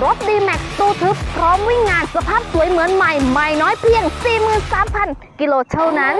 รถดีแม็กตู้ทึบพร้อมวิ่งงานสภาพสวยเหมือนใหม่ ใหม่น้อยเพียง 43,000 กิโลเท่านั้น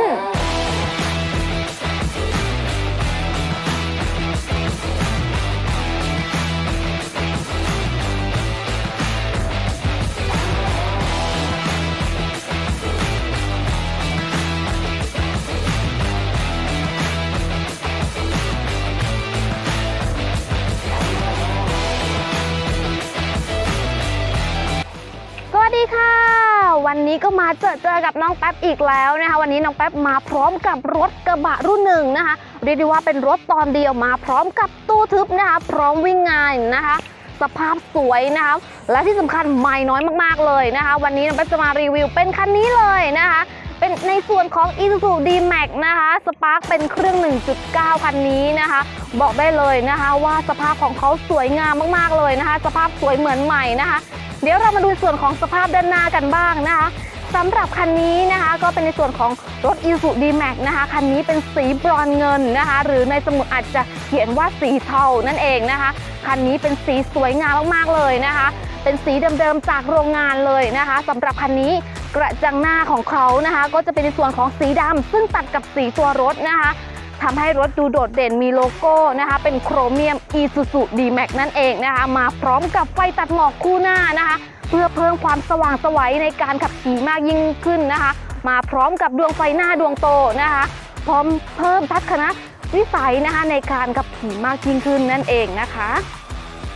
เจอเจอกับน้องแป๊บอีกแล้วนะคะ วันนี้น้องแป๊บมาพร้อมกับรถกระบะรุ่นหนึ่งนะคะ เรียกได้ว่าเป็นรถตอนเดียวมาพร้อมกับตู้ทึบนะคะ พร้อมวิ่งงานนะคะ สภาพสวยนะคะ และที่สำคัญไม่น้อยมากๆเลยนะคะ วันนี้น้องแป๊บจะมารีวิวเป็นคันนี้เลยนะคะ เป็นในส่วนของ Isuzu D-Max นะคะสปาร์คเป็นเครื่อง 1.9 คันนี้นะคะ บอกได้เลยนะคะ ว่าสภาพของเขาสวยงามมากๆเลยนะคะ สภาพสวยเหมือนใหม่นะคะเดี๋ยวเรามาดูส่วนของสภาพด้านหน้ากันบ้างนะคะ สำหรับคันนี้นะคะ ก็เป็นในส่วนของรถ Isuzu D-Max นะคะ คันนี้เป็นสีบรอนเงินนะคะ หรือในสมุดอาจจะเขียนว่าสีเทานั่นเองนะคะ คันนี้เป็นสีสวยงามมากๆเลยนะคะ เป็นสีเดิมๆจากโรงงานเลยนะคะสำหรับคันนี้กระจังหน้าของเขานะคะ ก็จะเป็นในส่วนของสีดำซึ่งตัดกับสีตัวรถนะคะทำให้รถดูโดดเด่นมีโลโก้นะคะ เป็นโครเมียม Isuzu D-Max นั่นเองนะคะ มาพร้อมกับไฟตัดหมอกคู่หน้านะคะ พื่อเพิ่มความสว่างไสวัยในการขับขี่มากยิ่งขึ้นนะคะ มาพร้อมกับดวงไฟหน้าดวงโตนะคะ พร้อมเพิ่มทัศนวิสัยนะคะในการขับขี่มากยิ่งขึ้นนั่นเองนะคะ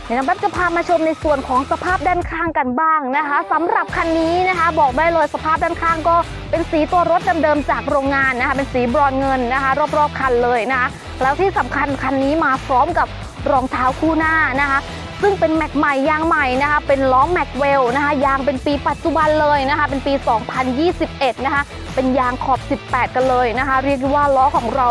เดี๋ยวน้องแป๊บจะพามาชมในส่วนของสภาพด้านข้างกันบ้างนะคะสำหรับคันนี้นะคะ บอกได้เลยสภาพด้านข้างก็เป็นสีตัวรถเดิมๆจากโรงงานนะคะ เป็นสีบรอนเงินนะคะ รอบๆคันเลยนะคะ แล้วที่สำคัญคันนี้มาพร้อมกับรองเท้าคู่หน้านะคะ ซึ่งเป็นแม็กใหม่ยางใหม่นะคะเป็นล้อแม็กเวลนะคะยางเป็นปีปัจจุบันเลยนะคะเป็นปี 2021 นะคะเป็นยางขอบ 18 กันเลยนะคะ เรียกว่าล้อของเรา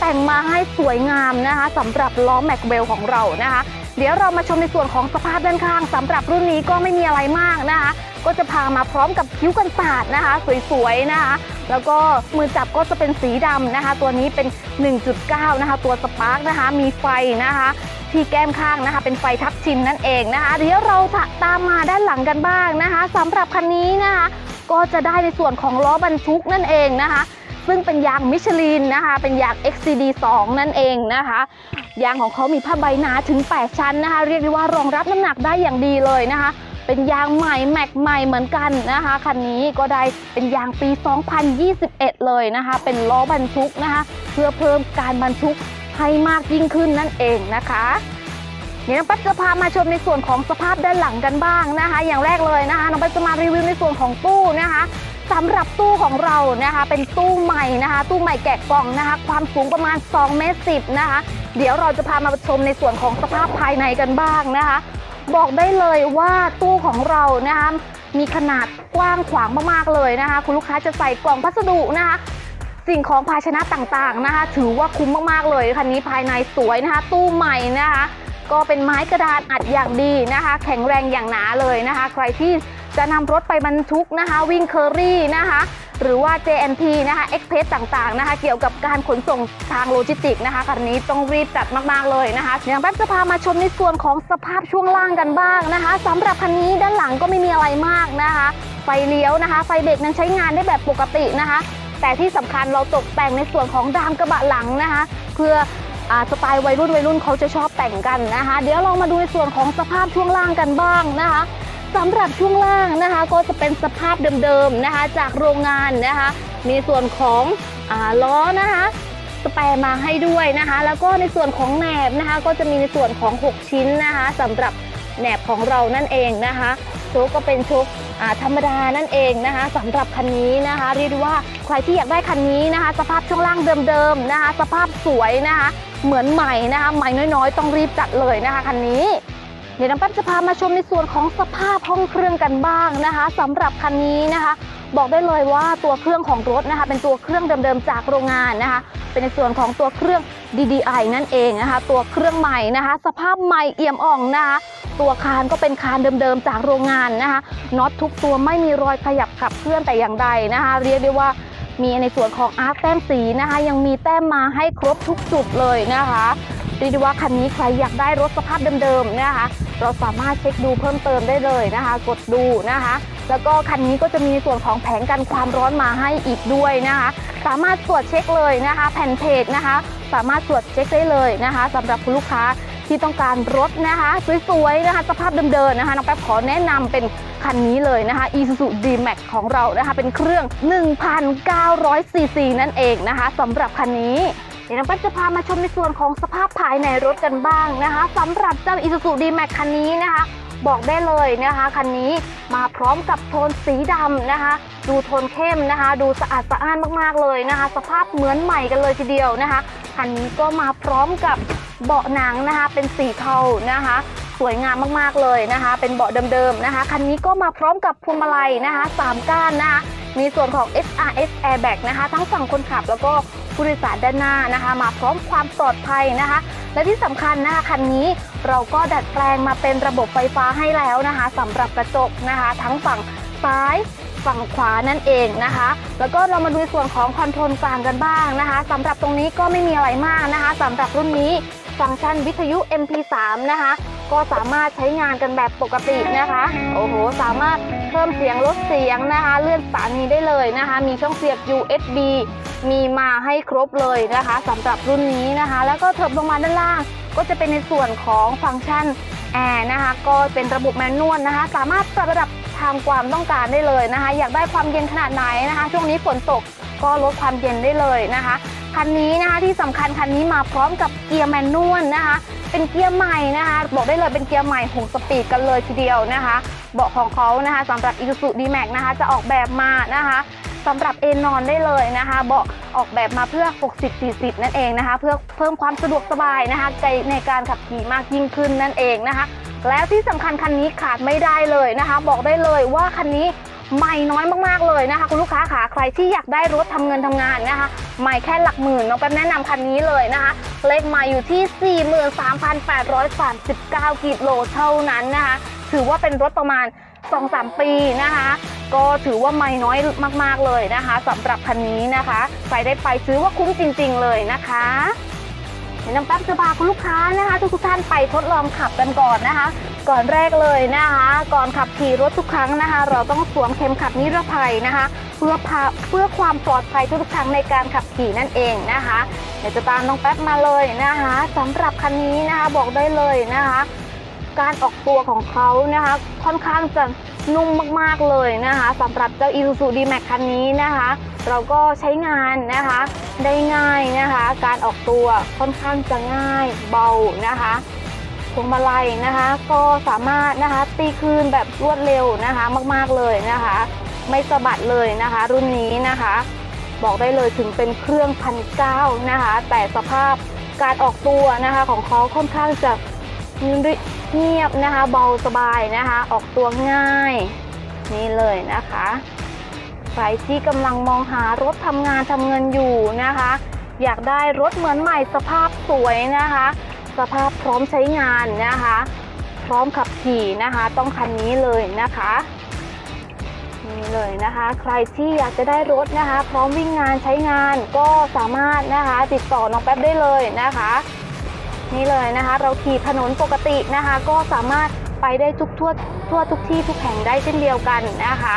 แต่งมาให้สวยงามนะคะสำหรับล้อแม็กเวลของเรานะคะ เดี๋ยวเรามาชมในส่วนของสภาพด้านข้างสำหรับรุ่นนี้ก็ไม่มีอะไรมากนะคะ ก็จะพามาพร้อมกับคิ้วกันสาดนะคะ สวยๆนะคะ แล้วก็มือจับก็จะเป็นสีดำนะคะ ตัวนี้เป็น 1.9 นะคะ ตัวสปาร์กนะคะ มีไฟนะคะ ที่แก้มข้างนะคะ เป็นไฟทับทิมนั่นเองนะคะเดี๋ยวเราจะตามมาด้านหลังกันบ้างนะคะสำหรับคันนี้นะคะ ก็จะได้ในส่วนของล้อบรรทุกนั่นเองนะคะซึ่งเป็นยางมิชลินนะคะ เป็นยาง XCD 2 นั่นเองนะคะ ยางของเขามีผ้าใบหนาถึง 8 ชั้นนะคะ เรียกได้ว่ารองรับน้ำหนักได้อย่างดีเลยนะคะ เป็นยางใหม่แม็กใหม่เหมือนกันนะคะคันนี้ก็ได้เป็นยางปี 2021 เลยนะคะ เป็นล้อบรรทุกนะคะ เพื่อเพิ่มการบรรทุกให้มากยิ่งขึ้นนั่นเองนะคะเดี๋ยวน้องแป๊บจะพามาชมในส่วนของสภาพด้านหลังกันบ้างนะคะ อย่างแรกเลยนะคะน้องแป๊บจะมารีวิวในส่วนของตู้นะคะสำหรับตู้ของเรานะคะ เป็นตู้ใหม่นะคะ ตู้ใหม่แกะกล่องนะคะ ความสูงประมาณ2เมตรสินะคะ เดี๋ยวเราจะพามาชมในส่วนของสภาพภายในกันบ้างนะคะ บอกได้เลยว่าตู้ของเรานะคะมีขนาดกว้างขวางมากๆเลยนะคะ คุณลูกค้าจะใส่กล่องพัสดุนะคะสิ่งของภาชนะต่างๆนะคะ ถือว่าคุ้มมากๆเลยคันนี้ภายในสวยนะคะ ตู้ใหม่นะคะ ก็เป็นไม้กระดานอัดอย่างดีนะคะ แข็งแรงอย่างหนาเลยนะคะ ใครที่ จะนำรถไปบรรทุกนะคะ วิ่งเคอรี่นะคะ หรือว่า JNT นะคะ Express ต่างๆนะคะ เกี่ยวกับการขนส่งทางโลจิสติกนะคะคันนี้ต้องรีบจัดมากๆเลยนะคะเดี๋ยวแป๊บจะพามาชมในส่วนของสภาพช่วงล่างกันบ้างนะคะสำหรับคันนี้ด้านหลังก็ไม่มีอะไรมากนะคะ ไฟเลี้ยวนะคะ ไฟเบรกยังใช้งานได้แบบปกตินะคะ แต่ที่สำคัญเราตกแต่งในส่วนของดามกระบะหลังนะคะ เพื่อสไตล์วัยรุ่นวัยรุ่นเขาจะชอบแต่งกันนะคะ เดี๋ยวเรามาดูในส่วนของสภาพช่วงล่างกันบ้างนะคะ สำหรับช่วงล่างนะคะ ก็จะเป็นสภาพเดิมๆนะคะ จากโรงงานนะคะ มีส่วนของอล้อนะคะสแปรมาให้ด้วยนะคะ แล้วก็ในส่วนของแหนบนะคะ ก็จะมีในส่วนของ 6 ชิ้นนะคะสำหรับแหนบของเรานั่นเองนะคะโชคก็เป็นโชคอ่าธรรมดานั่นเองนะคะสำหรับคันนี้นะคะ เรียกได้ว่าใครที่อยากได้คันนี้นะคะ สภาพช่วงล่างเดิมๆนะคะ สภาพสวยนะคะ เหมือนใหม่นะคะ ใหม่น้อยๆ ต้องรีบจัดเลยนะคะคันนี้ เดี๋ยวน้ำแป๊บจะพามาชมในส่วนของสภาพห้องเครื่องกันบ้างนะคะสำหรับคันนี้นะคะ บอกได้เลยว่าตัวเครื่องของรถนะคะ เป็นตัวเครื่องเดิมๆจากโรงงานนะคะ เป็นในส่วนของตัวเครื่อง DDI นั่นเองนะคะ ตัวเครื่องใหม่นะคะ สภาพใหม่เอี่ยมอ่องนะคะตัวคานก็เป็นคานเดิมๆจากโรงงานนะคะน็อตทุกตัวไม่มีรอยขยับขับเคลื่อนแต่อย่างใดนะคะ เรียกได้ว่ามีในส่วนของอาร์คแต้มสีนะคะ ยังมีแต้มมาให้ครบทุกจุดเลยนะคะ เรียกได้ว่าคันนี้ใครอยากได้รถสภาพเดิมๆนะคะ เราสามารถเช็คดูเพิ่มเติมได้เลยนะคะ กดดูนะคะ แล้วก็คันนี้ก็จะมีส่วนของแผงกันความร้อนมาให้อีกด้วยนะคะ สามารถตรวจเช็คเลยนะคะ แผ่นเพจนะคะ สามารถตรวจเช็คได้เลยนะคะสำหรับคุณลูกค้าที่ต้องการรถนะคะสวยๆนะคะสภาพเดิมๆนะคะน้องแป๊บขอแนะนำเป็นคันนี้เลยนะคะ Isuzu D-Max ของเรานะคะ เป็นเครื่อง 1,900ซีซีนั่นเองนะคะสำหรับคันนี้ เดี๋ยวน้องแป๊บจะพามาชมในส่วนของสภาพภายในรถกันบ้างนะคะสำหรับเจ้า Isuzu D-Max คันนี้นะคะ บอกได้เลยนะคะคันนี้มาพร้อมกับโทนสีดำนะคะ ดูโทนเข้มนะคะ ดูสะอาดสะอ้านมากๆเลยนะคะ สภาพเหมือนใหม่กันเลยทีเดียวนะคะคันนี้ก็มาพร้อมกับเบาะหนังนะคะ เป็นสีเทานะคะสวยงามมากๆเลยนะคะ เป็นเบาะเดิมๆนะคะ คันนี้ก็มาพร้อมกับพวงมาลัยนะคะสามก้านนะคะ มีส่วนของ SRS Airbag นะคะ ทั้งฝั่งคนขับแล้วก็ ผู้โดยสารด้านหน้านะคะ มาพร้อมความปลอดภัยนะคะ และที่สำคัญนะคะคันนี้เราก็ดัดแปลงมาเป็นระบบไฟฟ้าให้แล้วนะคะสำหรับกระจกนะคะ ทั้งฝั่งซ้ายฝั่งขวานั่นเองนะคะ แล้วก็เรามาดูส่วนของคอนโทรลกลางกันบ้างนะคะสำหรับตรงนี้ก็ไม่มีอะไรมากนะคะสำหรับรุ่นนี้ฟังก์ชันวิทยุ MP3 นะคะ ก็สามารถใช้งานกันแบบปกตินะคะ โอ้โห สามารถเพิ่มเสียงลดเสียงนะคะ เลื่อนสถานีได้เลยนะคะ มีช่องเสียบ USB มีมาให้ครบเลยนะคะสำหรับรุ่นนี้นะคะ แล้วก็เถิบลงมาด้านล่าง ก็จะเป็นในส่วนของฟังก์ชันแอร์นะคะ ก็เป็นระบบแมนนวลนะคะ สามารถปรับระดับตามความต้องการได้เลยนะคะ อยากได้ความเย็นขนาดไหนนะคะ ช่วงนี้ฝนตก ก็ลดความเย็นได้เลยนะคะ คันนี้นะคะที่สำคัญคันนี้มาพร้อมกับเกียร์แมนนวลนะคะ เป็นเกียร์ใหม่นะคะ บอกได้เลยเป็นเกียร์ใหม่6สปีดกันเลยทีเดียวนะคะ เบาะของเขานะคะสำหรับ Isuzu D-Max นะคะ จะออกแบบมานะคะสำหรับเอนนอนได้เลยนะคะเบาะออกแบบมาเพื่อ 60-40 นั่นเองนะคะ เพื่อเพิ่มความสะดวกสบายนะคะในการขับขี่มากยิ่งขึ้นนั่นเองนะคะแล้วที่สำคัญคันนี้ขาดไม่ได้เลยนะคะ บอกได้เลยว่าคันนี้ ใหม่น้อยมากๆเลยนะคะ คุณลูกค้าขาใครที่อยากได้รถทำเงินทำงานนะคะใหม่แค่หลักหมื่นน้องแป๊บแนะนำคันนี้เลยนะคะ เลขใหม่อยู่ที่ 43,839กิโลเท่านั้นนะคะ ถือว่าเป็นรถประมาณ 2-3 ปีนะคะ ก็ถือว่าไม่น้อยมากๆเลยนะคะสำหรับคันนี้นะคะใครได้ไปซื้อว่าคุ้มจริง ๆ เลยนะคะเดี๋ยวน้ำแป๊บจะพาคุณลูกค้านะคะ ทุกๆท่านไปทดลองขับกันก่อนนะคะ ก่อนแรกเลยนะคะ ก่อนขับขี่รถทุกครั้งนะคะ เราต้องสวมเข็มขัดนิรภัยนะคะ เพื่อพาเพื่อความปลอดภัยทุกครั้งในการขับขี่นั่นเองนะคะ เดี๋ยวจะตามน้องแป๊บมาเลยนะคะสำหรับคันนี้นะคะบอกได้เลยนะคะ การออกตัวของเขานะคะ ค่อนข้างจะนุ่มมากๆเลยนะคะสำหรับเจ้า Isuzu D-Max คันนี้นะคะ เราก็ใช้งานนะคะได้ง่ายนะคะ การออกตัวค่อนข้างจะง่ายเบานะคะ วงมาลัยนะคะ ก็สามารถนะคะตีคืนแบบรวดเร็วนะคะมากๆเลยนะคะ ไม่สะบัดเลยนะคะ รุ่นนี้นะคะ บอกได้เลยถึงเป็นเครื่องพันเก้านะคะ แต่สภาพการออกตัวนะคะของเขาค่อนข้างจะเงียบนะคะ เบาสบายนะคะ ออกตัวง่าย นี่เลยนะคะใครที่กำลังมองหารถทำงานทำเงินอยู่นะคะ อยากได้รถเหมือนใหม่สภาพสวยนะคะ สภาพพร้อมใช้งานนะคะ พร้อมขับขี่นะคะ ต้องคันนี้เลยนะคะนี่เลยนะคะ ใครที่อยากจะได้รถนะคะ พร้อมวิ่งงานใช้งานก็สามารถนะคะ ติดต่อน้องแป๊บได้เลยนะคะ นี่เลยนะคะ เราขี่ถนนปกตินะคะ ก็สามารถไปได้ทุกทั่วทั่วทุกที่ทุกแห่งได้เช่นเดียวกันนะคะ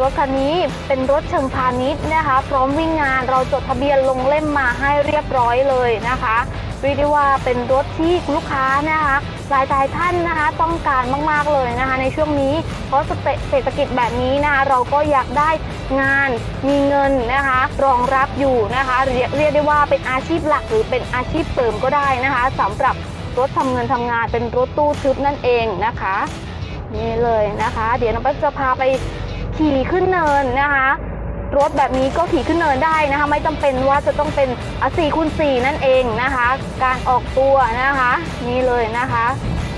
รถคันนี้เป็นรถเชิงพาณิชย์นะคะ พร้อมวิ่งงานเราจดทะเบียนลงเล่มมาให้เรียบร้อยเลยนะคะ เรียกได้ว่าเป็นรถที่ลูกค้านะคะหลายายท่านนะคะต้องการมากๆเลยนะคะ ในช่วงนี้ เพราะเศรษฐกิจแบบนี้นะคะเราก็อยากได้งานมีเงินนะคะ รองรับอยู่นะคะเรียกเรียกได้ว่าเป็นอาชีพหลักหรือเป็นอาชีพเสริมก็ได้นะคะสำหรับรถทำเงินทำงานเป็นรถตู้ทึบนั่นเองนะคะนี่เลยนะคะ เดี๋ยวน้องแป๊บจะพาไปขี่ขึ้นเนินนะคะ รถแบบนี้ก็ขี่ขึ้นเนินได้นะคะ ไม่จำเป็นว่าจะต้องเป็นสี่คูณสี่นั่นเองนะคะ การออกตัวนะคะ นี่เลยนะคะ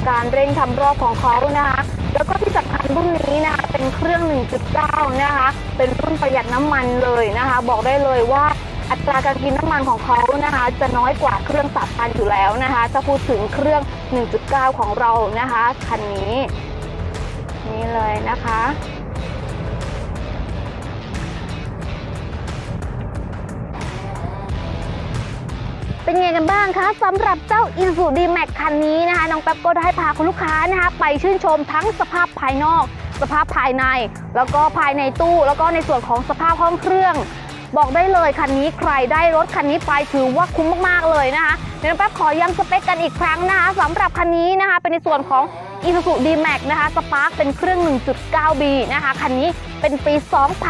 การเร่งทำรอบของเขานะคะ แล้วก็ที่สำคัญรุ่นนี้นะคะ เป็นเครื่อง 1.9 นะคะ เป็นรุ่นประหยัดน้ำมันเลยนะคะ บอกได้เลยว่าอัตราการกินน้ำมันของเขานะคะ จะน้อยกว่าเครื่องสับพันอยู่แล้วนะคะ จะพูดถึงเครื่อง 1.9 ของเรานะคะคันนี้ นี่เลยนะคะ เป็นไงกันบ้างคะสำหรับเจ้า i s u d m a x คันนี้นะคะน้องแป๊บก็ได้พาคุณลูกค้านะคะไปชื่นชมทั้งสภาพภายนอก สภาพภายใน แล้วก็ภายในตู้ แล้วก็ในส่วนของสภาพห้องเครื่อง บอกได้เลยคันนี้ใครได้รถคันนี้ไปถือว่าคุ้มมากๆเลยนะคะเดี๋ยวน้องแป๊บขอย้ำสเปคกันอีกครั้งนะคะสำหรับคันนี้นะคะเป็นในส่วนของ Isuzu D-Max นะคะสปาร์คเป็นเครื่อง 1.9B นะคะคันนี้เป็นปี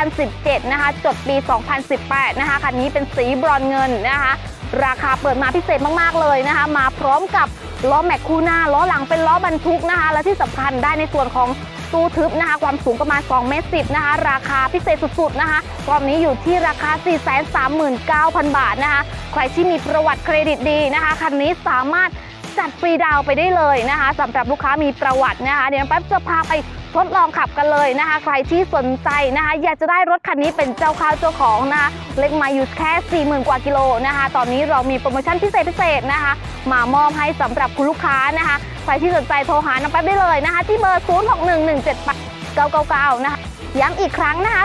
2017 นะคะ จดปี 2018 นะคะคันนี้เป็นสีบรอนเงินนะคะ ราคาเปิดมาพิเศษมากๆเลยนะคะ มาพร้อมกับล้อแม็กคู่หน้าล้อหลังเป็นล้อบรรทุกนะคะ และที่สำคัญได้ในส่วนของตู้ทึบนะคะ ความสูงประมาณ2เมตร10นะคะ ราคาพิเศษสุดๆนะคะรอบนี้อยู่ที่ราคา 439,000 บาทนะคะ ใครที่มีประวัติเครดิตดีนะคะคันนี้สามารถจัดฟรีดาวไปได้เลยนะคะสำหรับลูกค้ามีประวัตินะคะ เดี๋ยวแป๊บจะพาไป ทดลองขับกันเลยนะคะ ใครที่สนใจนะคะ อยากจะได้รถคันนี้เป็นเจ้าข้าวเจ้าของนะคะเล็กมาอยู่แค่ 40,000 กว่ากิโลนะคะ ตอนนี้เรามีโปรโมชั่นพิเศษพิเศษนะคะ มามอบให้สำหรับคุณลูกค้านะคะ ใครที่สนใจโทรหาน้องแป๊บได้เลยนะคะ ที่เบอร์ 0611789999 นะคะย้ำอีกครั้งนะคะ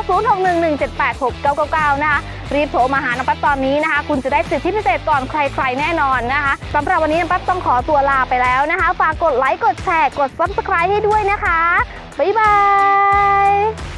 0611786999 นะคะ รีบโทรมาหาน้องแป๊บตอนนี้นะคะ คุณจะได้สิทธิพิเศษก่อนใครๆแน่นอนนะคะสำหรับวันนี้น้องแป๊บต้องขอตัวลาไปแล้วนะคะ ฝากกดไลค์กดแชร์กด Subscribe ให้ด้วยนะคะบ๊ายบาย